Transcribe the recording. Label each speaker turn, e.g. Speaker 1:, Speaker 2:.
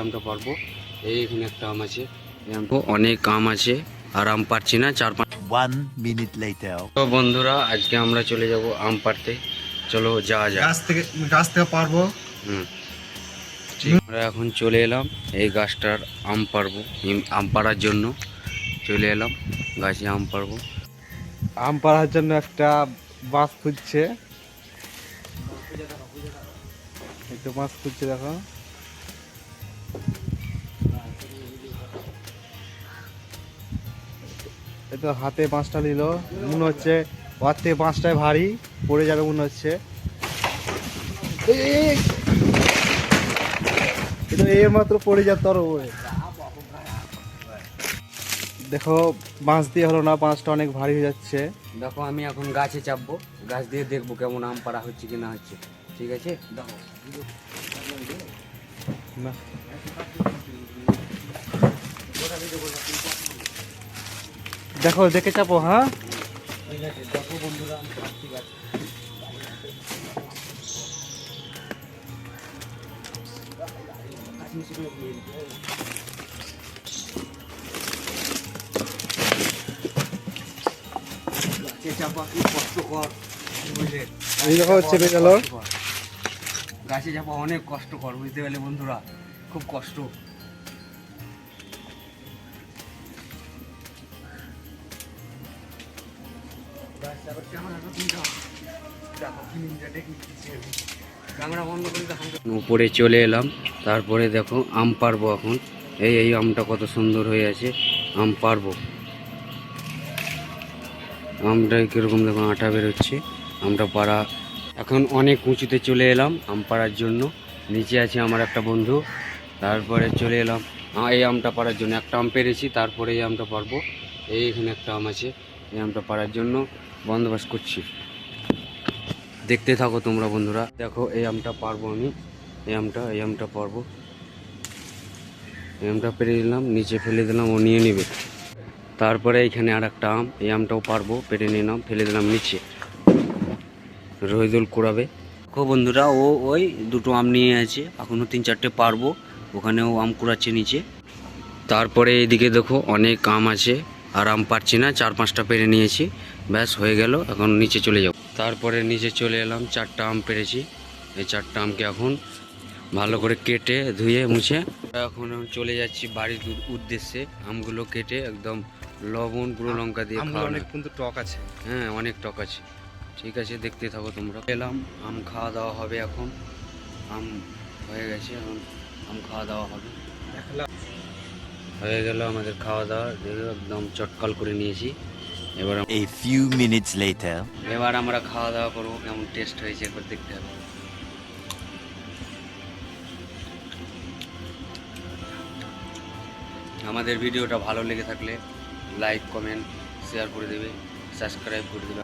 Speaker 1: আমটা পারব। এই এখানে একটা আম আছে। অনেক আম আছে আর আম পারছি না চার পাঁচ
Speaker 2: One minute later.
Speaker 1: তো বন্ধুরা আজকে আমরা চলে যাব আম পারতে চলো যাওয়া যাক।
Speaker 3: গাছ থেকে গাছ থেকে পারব।
Speaker 1: হুম। ঠিক। আমরা এখন চলে এলাম এই গাছটার আম পারব আম পাড়ার জন্য চলে এলাম গাছে আম পারব
Speaker 3: আম পাড়ার জন্য একটা বাস খুঁজছে। তো মাছ খুঁজছে দেখো। তো হাতে বাঁশটা নিল মনে হচ্ছে ওর থেকে বাঁশটাই ভারী পড়ে যাবে মনে হচ্ছে। এর মাত্র পড়ে যাবে তোর। দেখো বাঁশ দিয়ে হলো না বাঁশটা অনেক ভারী হয়ে যাচ্ছে।
Speaker 1: দেখো আমি এখন গাছে চাপবো গাছ দিয়ে দেখব কেমন আম পাড়া হচ্ছে কি না হচ্ছে। ঠিক আছে? দেখো
Speaker 3: না। দেখো দেখে চাপো হ্যাঁ?
Speaker 1: ঠিক দেখো বন্ধুরা আমি
Speaker 3: দেখো চেপে গেল।
Speaker 1: গাছে চাপা অনেক কষ্টকর বুঝতে পারলে বন্ধুরা খুব কষ্ট। উপরে চলে এলাম, তারপরে দেখো আম পারব এখন। এই এই আমটা কত সুন্দর হয়ে আছে, আম পারব আমটা কীরকম দেখো, আটা বেরোচ্ছে, আমটা পাড়া। এখন অনেক উঁচুতে চলে এলাম আম পাড়ার জন্য। নিচে আছে আমার একটা বন্ধু, তারপরে চলে এলাম। এই আমটা পাড়ার জন্য একটা আম পেরেছি, তারপরে এই আমটা পারব এই এখানে একটা আম আছে। এই আমটা পাড়ার জন্য বন্দোবস্ত করছি। দেখতে থাকো তোমরা বন্ধুরা। দেখো, এই আমটা পারব আমি। এই আমটা এই আমটা পারব। এই আমটা পেরে দিলাম নিচে ফেলে দিলাম, ও নিয়ে নেবে। তারপরে এখানে আর একটা আম, এই আমটাও পারব, পেরে নিলাম, ফেলে দিলাম নিচে। রহিদুল কুড়াবে। দেখো বন্ধুরা, ও ওই দুটো আম নিয়ে আছে এখনও তিন চারটে পারব। ওখানেও আম কুড়াচ্ছে নিচে। তারপরে এইদিকে দেখো, অনেক আম আছে। আর আম পারছি না চার পাঁচটা পেরে নিয়েছি। ব্যাস হয়ে গেল এখন নিচে চলে যাব। তারপরে নিচে চলে এলাম চারটা আম পেরেছি। এই চারটা আমকে এখন ভালো করে কেটে ধুয়ে মুছে। এখন চলে যাচ্ছি বাড়ির উদ্দেশ্যে। আমগুলো কেটে একদম লবণ গুঁড়ো লঙ্কা দিয়ে
Speaker 3: অনেক কিন্তু টক আছে।
Speaker 1: হ্যাঁ অনেক টক আছে। ঠিক আছে দেখতে থাকো তোমরা। এলাম আম খাওয়া দাওয়া হবে এখন। আম হয়ে গেছে এখন আম খাওয়া দাওয়া হবে। হয়ে গেল আমাদের খাওয়া দাওয়া একদম চটকাল করে নিয়েছি। এবার আম-
Speaker 2: ফিউ মিনিটস later.
Speaker 1: এবার আমরা খাওয়া দাওয়া করব কেমন টেস্ট হয়েছে একবার দেখতে হবে। আমাদের ভিডিওটা ভালো লেগে থাকলে লাইক কমেন্ট শেয়ার করে দেবে সাবস্ক্রাইব করে দেবে।